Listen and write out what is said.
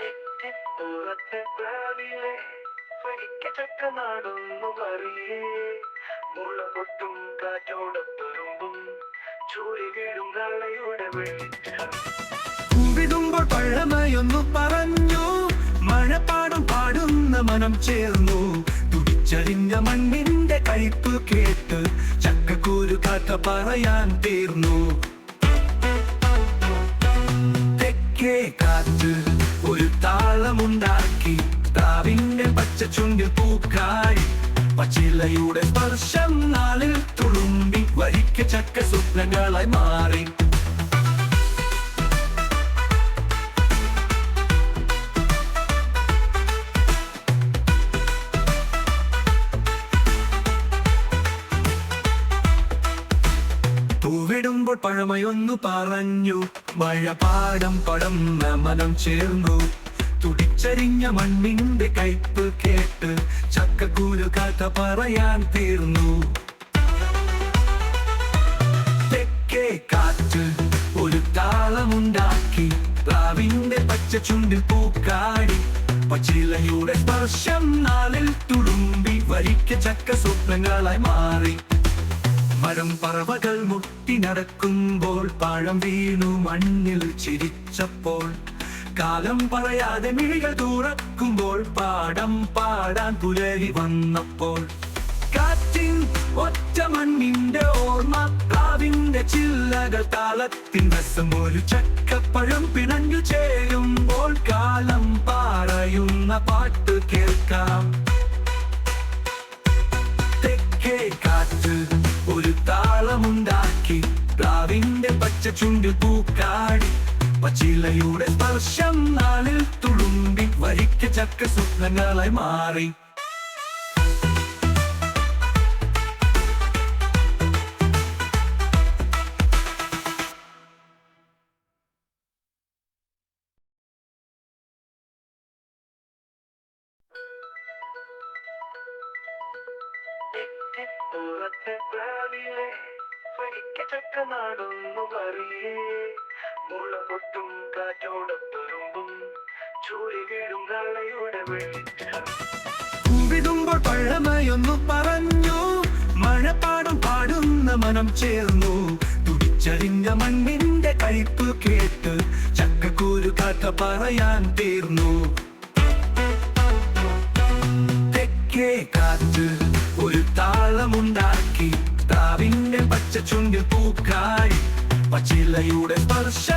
തെറ്റിപ്പുറത്തെ പ്രാവിലെ വരിക്കച്ചക്ക നാടൊന്നു അറിയേ മുള പൊട്ടും കാറ്റോടൊത്തുരുമ്പും ചൂരി വീഴും പഴമയൊന്നു പറഞ്ഞു മഴപ്പാടും പാടുന്ന മനം ചേർന്നു. തുടിച്ചറിഞ്ഞ മണ്ണിന്റെ കഴിപ്പ് കേട്ട് ചക്കക്കൂരു കഥ പറയാൻ തീർന്നു. തെക്കേ താളമുണ്ടാക്കി താവിന്റെ പച്ച ചുണ്ടിൽ പൂക്കായി. പച്ചിലയുടെ സ്പർശം നാളിൽ തുളുമ്പി വരിക്ക ചക്ക സ്വപ്നങ്ങളായി മാറി. പൂവിടുമ്പോൾ പഴമയൊന്നു പറഞ്ഞു. മഴ പാടം പടം നമനം ചേർന്നു. തുടിച്ചരിഞ്ഞ മണ്ണിന്റെ കയ്പ് കേട്ട് ചക്കക്കൂലു കഥ പറയാൻ തീർന്നു. തെക്കേ കാറ്റ് ഒരു താളമുണ്ടാക്കി പ്ലാവിന്റെ പച്ച ചുണ്ടിൽ പൂക്കാടി. പച്ചിലയുടെ സ്പർശം നാളിൽ തുടുമ്പി വരിക്ക ചക്ക സ്വപ്നങ്ങളായി മാറി. മരം പറവകൾ മുട്ടി നടക്കുമ്പോൾ പഴം വീണു മണ്ണിൽ ചിരിച്ചപ്പോൾ കാലം പറയാതെ മിഴികൾ തുറക്കുമ്പോൾ പാടം പാടാൻ പുലരി വന്നപ്പോൾ. കാറ്റിൻ ഒറ്റ മണ്ണിന്റെ ഓർമ്മ കാവിന്റെ ചില്ലകൾ താളത്തിൻ രസം ഒരു ചക്കപ്പഴം പിണഞ്ഞു ചേരുമ്പോൾ കാലം പറയുന്ന പാട്ട് കേൾക്കാം. തെക്കേ കാറ്റ് ഒരു താളമുണ്ടാക്കി പ്ലാവിന്റെ പച്ച ചുണ്ടിൽ പൂക്കാടി പച്ചിലയുടെ സ്പർശം നാളിൽ തുളുമ്പി വരിക്ക ചക്ക സ്വപ്നങ്ങളായി മാറി. തെറ്റിപ്പുറത്തെ പ്ലാവിലെ വരിക്കച്ചക്ക നാടൊന്നു അറിയേ മുള പൊട്ടും കാറ്റോടൊത്തുരുമ്പും ചൂരി വീഴും കള്ളയുടെ വെളിച്ചം വിടുമ്പോൾ പഴമയൊന്നു പറഞ്ഞു മഴപ്പാടും പാടുന്ന മനം ചേർന്നു. തുടിച്ചറിഞ്ഞ മണ്ണിന്റെ കഴിപ്പ് കേട്ട് ചക്കക്കൂരു കാക്ക പറയാൻ തീർന്നു. തെക്കേ കാറ്റ് ഒരു താളമുണ്ടാക്കി താവിന്റെ പച്ച ചുണ്ടിൽ പൂക്കായി പച്ചിലയുടെ സ്പർശ